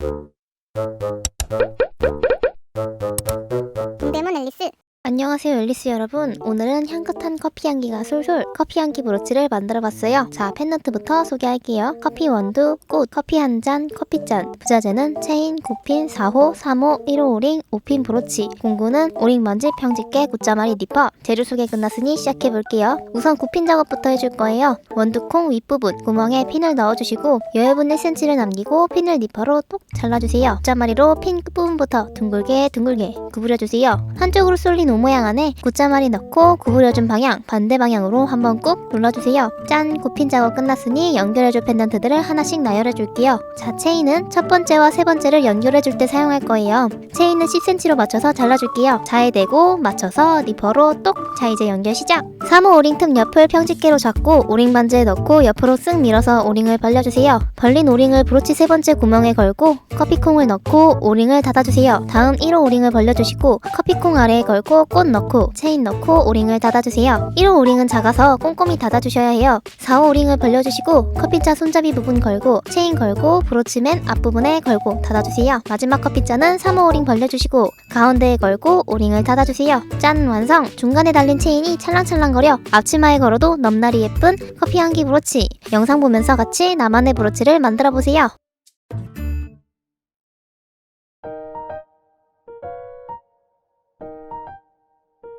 Thank you. 안녕하세요 앨리스 여러분. 오늘은 향긋한 커피 향기가 솔솔 커피 향기 브로치를 만들어봤어요. 자 펜던트부터 소개할게요. 커피 원두, 꽃, 커피 한 잔, 커피잔. 부자재는 체인, 고핀, 4호, 3호, 1호 오링, 5핀 브로치. 공구는 오링 먼지 평집게 굿자마리 니퍼. 재료 소개 끝났으니 시작해볼게요. 우선 고핀 작업부터 해줄 거예요. 원두콩 윗부분 구멍에 핀을 넣어주시고 여유분 1cm를 남기고 핀을 니퍼로 똑 잘라주세요. 굿자마리로 핀 끝부분부터 둥글게 둥글게 구부려주세요. 한쪽으로 쏠린 오 모양 안에 굿자마리 넣고 구부려준 방향 반대 방향으로 한번 꾹 눌러주세요. 짠! 고핀 작업 끝났으니 연결해줄 펜던트들을 하나씩 나열해줄게요. 자, 체인은 첫 번째와 세 번째를 연결해줄 때 사용할 거예요. 체인은 10cm로 맞춰서 잘라줄게요. 자에 대고 맞춰서 니퍼로 똑! 자, 이제 연결 시작! 3호 오링 틈 옆을 평집게로 잡고 오링 반지에 넣고 옆으로 쓱 밀어서 오링을 벌려주세요. 벌린 오링을 브로치 세 번째 구멍에 걸고 커피콩을 넣고 오링을 닫아주세요. 다음 1호 오링을 벌려주시고 커피콩 아래에 걸고 꽃 넣고 체인 넣고 오링을 닫아주세요. 1호 오링은 작아서 꼼꼼히 닫아주셔야 해요. 4호 오링을 벌려주시고 커피잔 손잡이 부분 걸고 체인 걸고 브로치 맨 앞부분에 걸고 닫아주세요. 마지막 커피잔은 3호 오링 벌려주시고 가운데에 걸고 오링을 닫아주세요. 짠 완성! 중간에 달린 체인이 찰랑찰랑 거려 앞치마에 걸어도 넘날이 예쁜 커피 향기 브로치 영상 보면서 같이 나만의 브로치를 만들어 보세요.